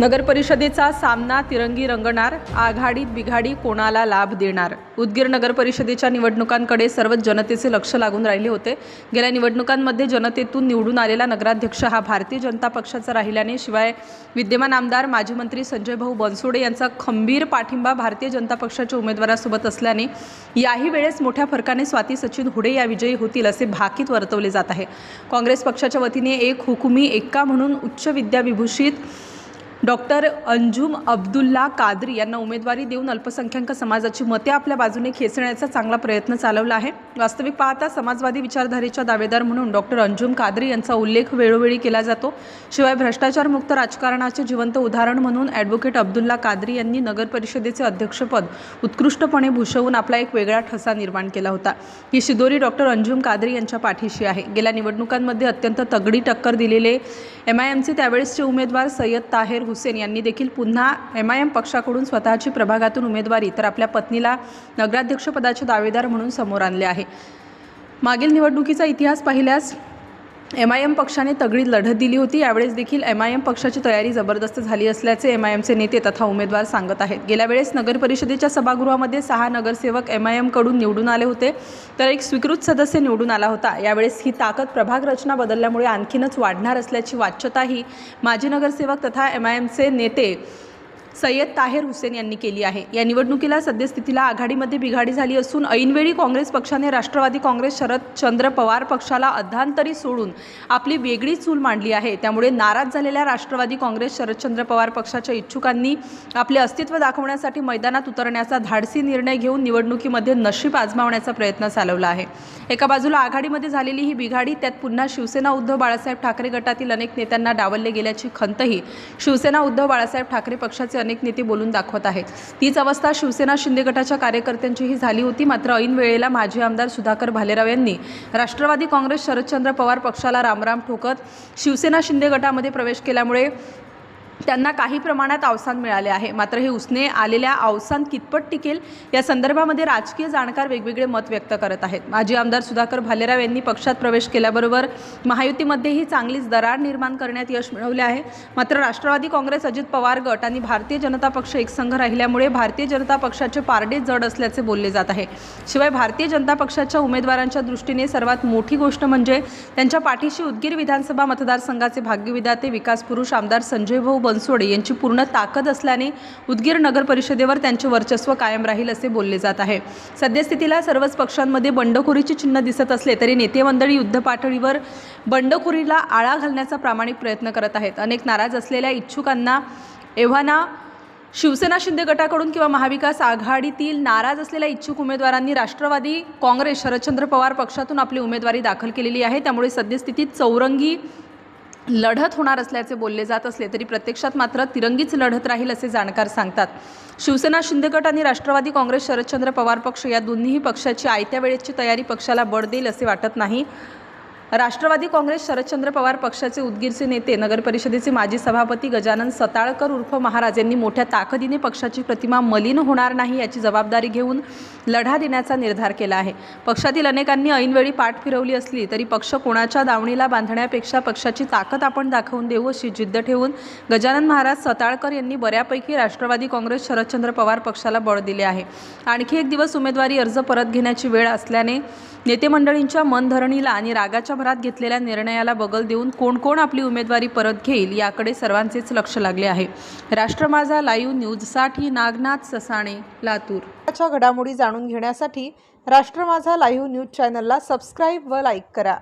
नगर परिषदेचा सामना तिरंगी रंगणार आघाडीत बिघाडी कोणाला लाभ देणार? उदगीर नगर परिषदेच्या निवडणुकांकडे सर्वच जनतेचे लक्ष लागून राहिले होते. गेल्या निवडणुकांमध्ये जनतेतून निवडून आलेला नगराध्यक्ष हा भारतीय जनता पक्षाचा राहिल्याने शिवाय विद्यमान आमदार माजी मंत्री संजय भाऊ बनसोडे यांचा खंबीर पाठिंबा भारतीय जनता पक्षाच्या उमेदवारासोबत असल्याने याही वेळेस मोठ्या फरकाने स्वाती सचिन हुडे या विजयी होतील असे भाकीत वर्तवले जात आहे. काँग्रेस पक्षाच्या वतीने एक हुकुमी एक्का म्हणून उच्च विद्याविभूषित डॉक्टर अंजुम अब्दुल्ला कादरी यांना उमेदवारी देऊन अल्पसंख्याक समाजाची मते आपल्या बाजूने खेचण्याचा चांगला प्रयत्न चालवला आहे. वास्तविक पाहता समाजवादी विचारधारेच्या दावेदार म्हणून डॉक्टर अंजुम कादरी यांचा उल्लेख वेळोवेळी केला जातो. शिवाय भ्रष्टाचारमुक्त राजकारणाचे जिवंत उदाहरण म्हणून ॲडव्होकेट अब्दुल्ला कादरी यांनी नगर परिषदेचे अध्यक्षपद उत्कृष्टपणे भूषवून आपला एक वेगळा ठसा निर्माण केला होता. ही शिदोरी डॉक्टर अंजुम कादरी यांच्या पाठीशी आहे. गेल्या निवडणुकांमध्ये अत्यंत तगडी टक्कर दिलेले एम आय एमचे त्यावेळेसचे उमेदवार सय्यद ताहेर हुसेन हुसेन यांनी देखील पुन्हा एम आय एम पक्षाकडून स्वतःची प्रभागातून उमेदवारी तर आपल्या पत्नीला नगराध्यक्षपदाचे दावेदार म्हणून समोर आणले आहे. मागील निवडणुकीचा इतिहास पाहिल्यास एम आय एम पक्षाने तगडी लढत दिली होती. यावेळेस देखील एम आय एम पक्षाची तयारी जबरदस्त झाली असल्याचे एम आय एमचे नेते तथा उमेदवार सांगत आहेत. गेल्या वेळेस नगर परिषदेच्या सभागृहामध्ये सहा नगरसेवक एम आय एमकडून निवडून आले होते. तर एक स्वीकृत सदस्य निवडून आला होता. यावेळेस ही ताकद प्रभाग रचना बदलल्यामुळे आणखीनच वाढणार असल्याची वाच्यताही माजी नगरसेवक तथा एम आय एमचे नेते सय्यद ताहेर हुसेन यांनी केली आहे. या निवडणुकीला सद्यस्थितीला आघाडीमध्ये बिघाडी झाली असून ऐनवेळी काँग्रेस पक्षाने राष्ट्रवादी काँग्रेस शरदचंद्र पवार पक्षाला अध्यांतरी सोडून आपली वेगळी चूल मांडली आहे. त्यामुळे नाराज झालेल्या राष्ट्रवादी काँग्रेस शरदचंद्र पवार पक्षाच्या इच्छुकांनी आपले अस्तित्व दाखवण्यासाठी मैदानात उतरण्याचा धाडसी निर्णय घेऊन निवडणुकीमध्ये नशीब आजमावण्याचा प्रयत्न चालवला आहे. एका बाजूला आघाडीमध्ये झालेली ही बिघाडी त्यात पुन्हा शिवसेना उद्धव बाळासाहेब ठाकरे गटातील अनेक नेत्यांना डावलले गेल्याची खंतही शिवसेना उद्धव बाळासाहेब ठाकरे पक्षाचे अनेक नेते बोलून दाखवत आहेत. तीच अवस्था शिवसेना शिंदे गटाच्या कार्यकर्त्यांचीही झाली होती. मात्र ऐन वेळेला माजी आमदार सुधाकर भालेराव यांनी राष्ट्रवादी काँग्रेस शरदचंद्र पवार पक्षाला रामराम ठोकत शिवसेना शिंदे गटामध्ये प्रवेश केल्यामुळे त्यांना काही प्रमाणात अवसान मिळाले आहे. मात्र हे उसने आलेल्या अवसान कितपत टिकेल या संदर्भामध्ये राजकीय जाणकार वेगवेगळे मत व्यक्त करत आहेत. माजी आमदार सुधाकर भालेराव यांनी पक्षात प्रवेश केल्याबरोबर महायुतीमध्येही चांगलीच दरार निर्माण करण्यात यश मिळवले आहे. मात्र राष्ट्रवादी काँग्रेस अजित पवार गट आणि भारतीय जनता पक्ष एकसंघ राहिल्यामुळे भारतीय जनता पक्षाचे पारडे जड असल्याचे बोलले जात आहे. शिवाय भारतीय जनता पक्षाच्या उमेदवारांच्या दृष्टीने सर्वात मोठी गोष्ट म्हणजे त्यांच्या पाठीशी उदगीर विधानसभा मतदारसंघाचे भाग्यविधाते विकास पुरुष आमदार संजय भाऊ बनसोडे यांची पूर्ण ताकद असल्याने उदगीर नगर परिषदेवर त्यांचे वर्चस्व कायम राहील असे बोलले जात आहे. सद्यस्थितीला सर्वच पक्षांमध्ये बंडखोरीची चिन्ह दिसत असले तरी नेते मंडळी युद्ध पातळीवर बंडखोरीला आळा घालण्याचा प्रामाणिक प्रयत्न करत आहेत. अनेक नाराज असलेल्या इच्छुकांना एव्हाना शिवसेना शिंदे गटाकडून किंवा महाविकास आघाडीतील नाराज असलेल्या इच्छुक उमेदवारांनी राष्ट्रवादी काँग्रेस शरदचंद्र पवार पक्षातून आपली उमेदवारी दाखल केलेली आहे. त्यामुळे सद्यस्थितीत चौरंगी लढत होणार असल्याचे बोलले जात असले तरी प्रत्यक्षात मात्र तिरंगीच लढत राहील असे जाणकार सांगतात. शिवसेना शिंदे गट आणि राष्ट्रवादी काँग्रेस शरदचंद्र पवार पक्ष या दोन्ही पक्षाची आयत्या वेळेची तयारी पक्षाला बळ देईल असे वाटत नाही. राष्ट्रवादी काँग्रेस शरदचंद्र पवार पक्षाचे उदगीरचे नेते नगरपरिषदेचे माजी सभापती गजानन सताळकर उर्फ महाराज यांनी मोठ्या ताकदीने पक्षाची प्रतिमा मलिन होणार नाही याची जबाबदारी घेऊन लढा देण्याचा निर्धार केला आहे. पक्षातील अनेकांनी ऐनवेळी पाठ फिरवली असली तरी पक्ष कोणाच्या दावणीला बांधण्यापेक्षा पक्षाची ताकद आपण दाखवून देऊ अशी जिद्द ठेवून गजानन महाराज सताळकर यांनी बऱ्यापैकी राष्ट्रवादी काँग्रेस शरदचंद्र पवार पक्षाला बळ दिले आहे. आणखी एक दिवस उमेदवारी अर्ज परत घेण्याची वेळ असल्याने नेते मंडळींच्या मनधरणीला आणि रागाच्या भरात घेतलेल्या निर्णयाला बगल देऊन कोण कोण आपली उमेदवारी परत घेईल याकडे सर्वांचेच लक्ष लागले आहे. राष्ट्र माझा लाईव्ह न्यूजसाठी नागनाथ ससाणे लातूर. घडामोडी जाणून घेण्यासाठी राष्ट्र माझा लाईव्ह न्यूज चॅनलला सबस्क्राईब व लाईक करा.